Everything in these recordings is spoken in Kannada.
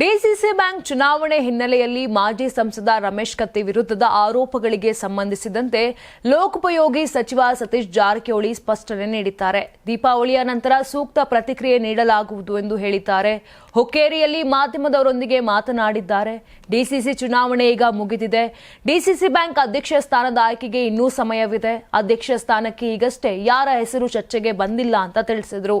ಡಿಸಿಸಿ ಬ್ಯಾಂಕ್ ಚುನಾವಣೆ ಹಿನ್ನೆಲೆಯಲ್ಲಿ ಮಾಜಿ ಸಂಸದ ರಮೇಶ್ ಕತ್ತಿ ವಿರುದ್ಧದ ಆರೋಪಗಳಿಗೆ ಸಂಬಂಧಿಸಿದಂತೆ ಲೋಕೋಪಯೋಗಿ ಸಚಿವ ಸತೀಶ್ ಜಾರಕಿಹೊಳಿ ಸ್ಪಷ್ಟನೆ ನೀಡಿದ್ದಾರೆ. ದೀಪಾವಳಿಯ ನಂತರ ಸೂಕ್ತ ಪ್ರತಿಕ್ರಿಯೆ ನೀಡಲಾಗುವುದು ಎಂದು ಹೇಳಿದ್ದಾರೆ. ಹುಕ್ಕೇರಿಯಲ್ಲಿ ಮಾಧ್ಯಮದವರೊಂದಿಗೆ ಮಾತನಾಡಿದ್ದಾರೆ. ಡಿಸಿಸಿ ಚುನಾವಣೆ ಈಗ ಮುಗಿದಿದೆ. ಡಿಸಿಸಿ ಬ್ಯಾಂಕ್ ಅಧ್ಯಕ್ಷ ಸ್ಥಾನದ ಆಯ್ಕೆಗೆ ಇನ್ನೂ ಸಮಯವಿದೆ. ಅಧ್ಯಕ್ಷ ಸ್ಥಾನಕ್ಕೆ ಈಗಷ್ಟೇ ಯಾರ ಹೆಸರು ಚರ್ಚೆಗೆ ಬಂದಿಲ್ಲ ಅಂತ ತಿಳಿಸಿದರು.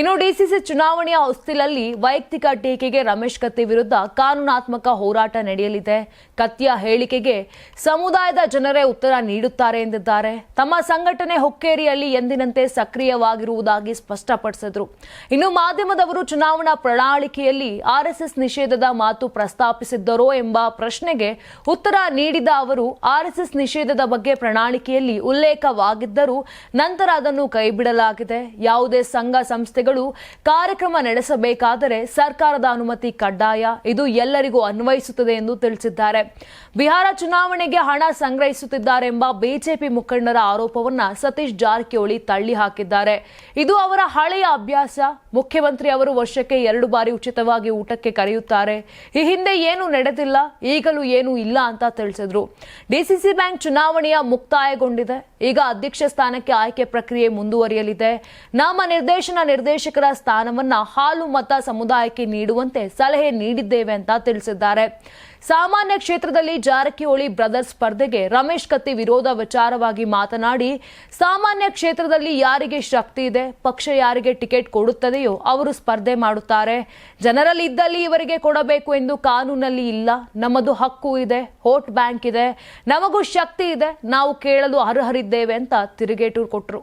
ಇನ್ನು ಡಿಸಿಸಿ ಚುನಾವಣೆಯ ಹೊಸ್ತಿಲಲ್ಲಿ ವೈಯಕ್ತಿಕ ಟೀಕೆಗೆ ರಮೇಶ್ ಕತ್ತಿ ವಿರುದ್ಧ ಕಾನೂನಾತ್ಮಕ ಹೋರಾಟ ನಡೆಯಲಿದೆ. ಕತ್ತಿಯ ಹೇಳಿಕೆಗೆ ಸಮುದಾಯದ ಜನರೇ ಉತ್ತರ ನೀಡುತ್ತಾರೆ ಎಂದಿದ್ದಾರೆ. ತಮ್ಮ ಸಂಘಟನೆ ಹುಕ್ಕೇರಿಯಲ್ಲಿ ಎಂದಿನಂತೆ ಸಕ್ರಿಯವಾಗಿರುವುದಾಗಿ ಸ್ಪಷ್ಟಪಡಿಸಿದರು. ಇನ್ನು ಮಾಧ್ಯಮದವರು ಚುನಾವಣಾ ಪ್ರಣಾಳಿಕೆಯಲ್ಲಿ ಆರ್ಎಸ್ಎಸ್ ನಿಷೇಧದ ಮಾತು ಪ್ರಸ್ತಾಪಿಸಿದ್ದರೋ ಎಂಬ ಪ್ರಶ್ನೆಗೆ ಉತ್ತರ ನೀಡಿದ ಅವರು ಆರ್ಎಸ್ಎಸ್ ನಿಷೇಧದ ಬಗ್ಗೆ ಪ್ರಣಾಳಿಕೆಯಲ್ಲಿ ಉಲ್ಲೇಖವಾಗಿದ್ದರೂ ನಂತರ ಅದನ್ನು ಕೈಬಿಡಲಾಗಿದೆ. ಯಾವುದೇ ಸಂಘ ಸಂಸ್ಥೆಗಳು ಕಾರ್ಯಕ್ರಮ ನಡೆಸಬೇಕಾದರೆ ಸರ್ಕಾರದ ಅನುಮತಿ ಕಡ್ಡಾಯ ಇದು ಎಲ್ಲರಿಗೂ ಅನ್ವಯಿಸುತ್ತದೆ ಎಂದು ತಿಳಿಸಿದ್ದಾರೆ. ಬಿಹಾರ ಚುನಾವಣೆಗೆ ಹಣ ಸಂಗ್ರಹಿಸುತ್ತಿದ್ದಾರೆಂಬ ಬಿಜೆಪಿ ಮುಖಂಡರ ಆರೋಪವನ್ನ ಸತೀಶ್ ಜಾರಕಿಹೊಳಿ ತಳ್ಳಿ ಹಾಕಿದ್ದಾರೆ. ಇದು ಅವರ ಹಳೆಯ ಅಭ್ಯಾಸ. ಮುಖ್ಯಮಂತ್ರಿ ಅವರು ವರ್ಷಕ್ಕೆ ಎರಡು ಬಾರಿ ಉಚಿತವಾಗಿ ಊಟಕ್ಕೆ ಕರೆಯುತ್ತಾರೆ. ಈ ಹಿಂದೆ ಏನು ನಡೆದಿಲ್ಲ, ಈಗಲೂ ಏನೂ ಇಲ್ಲ ಅಂತ ತಿಳಿಸಿದ್ರು. ಡಿಸಿಸಿ ಬ್ಯಾಂಕ್ ಚುನಾವಣೆಯ ಮುಕ್ತಾಯಗೊಂಡಿದೆ. ಈಗ ಅಧ್ಯಕ್ಷ ಸ್ಥಾನಕ್ಕೆ ಆಯ್ಕೆ ಪ್ರಕ್ರಿಯೆ ಮುಂದುವರಿಯಲಿದೆ. ನಾಮ ನಿರ್ದೇಶನ ನಿರ್ದೇಶಕರ ಸ್ಥಾನವನ್ನ ಹಾಲು ಮತ ಸಮುದಾಯಕ್ಕೆ ನೀಡುವಂತೆ ಸಲಹೆ ನೀಡಿದ್ದೇವೆ ಅಂತ ತಿಳಿಸಿದ್ದಾರೆ. ಸಾಮಾನ್ಯ ಕ್ಷೇತ್ರದಲ್ಲಿ ಜಾರಕಿಹೊಳಿ ಬ್ರದರ್ಸ್ ಸ್ಪರ್ಧೆಗೆ ರಮೇಶ್ ಕತ್ತಿ ವಿರೋಧ ವಿಚಾರವಾಗಿ ಮಾತನಾಡಿ, ಸಾಮಾನ್ಯ ಕ್ಷೇತ್ರದಲ್ಲಿ ಯಾರಿಗೆ ಶಕ್ತಿ ಇದೆ, ಪಕ್ಷ ಯಾರಿಗೆ ಟಿಕೆಟ್ ಕೊಡುತ್ತದೆಯೋ ಅವರು ಸ್ಪರ್ಧೆ ಮಾಡುತ್ತಾರೆ. ಜನರಲ್ಲಿ ಇದ್ದಲ್ಲಿ ಇವರಿಗೆ ಕೊಡಬೇಕು ಎಂದು ಕಾನೂನಲ್ಲಿ ಇಲ್ಲ. ನಮ್ಮದು ಹಕ್ಕು ಇದೆ ಹೋಟ್ ಬ್ಯಾಂಕ್ ಇದೆ, ನಮಗೂ ಶಕ್ತಿ ಇದೆ, ನಾವು ಕೇಳಲು ಅರ್ಹರಿದ್ದೇವೆ ಅಂತ ತಿರುಗೇಟು ಕೊಟ್ಟರು